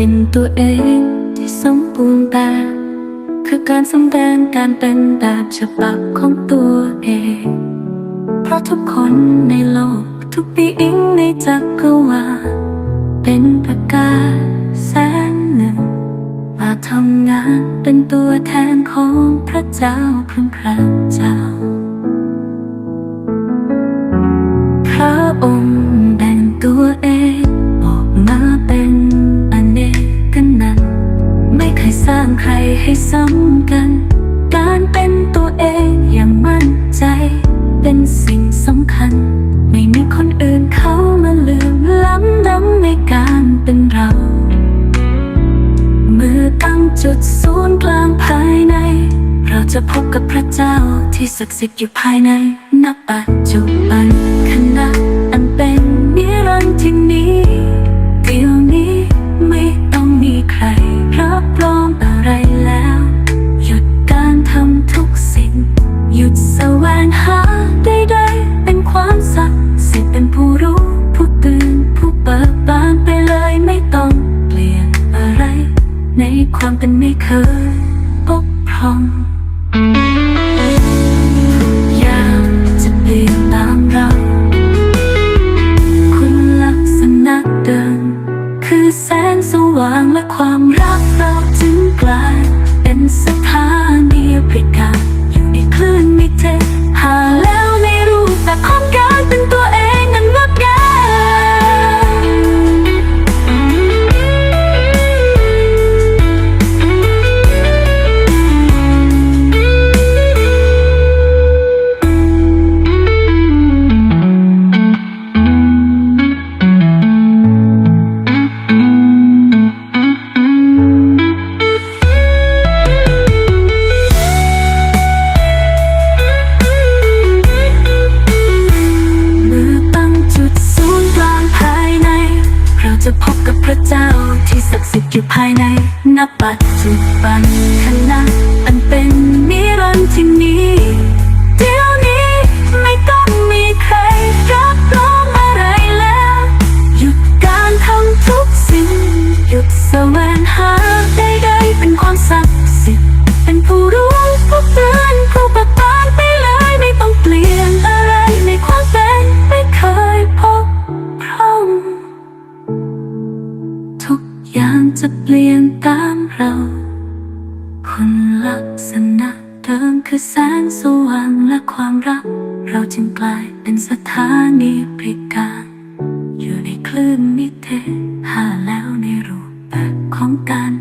เป็นตัวเองที่สมบูรณ์แบบคือการสำแดงการเป็นแบบฉบับของตัวเอง เพราะทุกคนในโลกทุกปีอิงในจักรวาลเป็นประกาศแสงหนึ่งมาทำงานเป็นตัวแทนของพระเจ้าพรงพระเจ้าางใครให้ซ้ำกัน การเป็นตัวเองอย่างมั่นใจ เป็นสิ่งสำคัญ ไม่มีคนอื่นเขามาลืมล้ำดำในการเป็นเราเมื่อตั้งจุดศูนย์กลางภายใน เราจะพบกับพระเจ้าที่ศักดิ์สิทธิ์อยู่ภายในนับปัจจุบันขณะอันเป็นนิรันดร์ที่ เคยปกพร่องยามจะเปลี่ยนตามเราคุณลักษณะเดิมคือแสงสว่างและความ อยู่ภายในนับปัจจุบันขณะอันเป็นนิรันดร์ที่นี้ อย่างจะเปลี่ยนตามเรา คุณลักษณะเดิมคือแสงสว่างและความรัก เราจึงกลายเป็นสถานีบริการ อยู่ในคลื่นนิเทศหาแล้วในรูปแบบของการ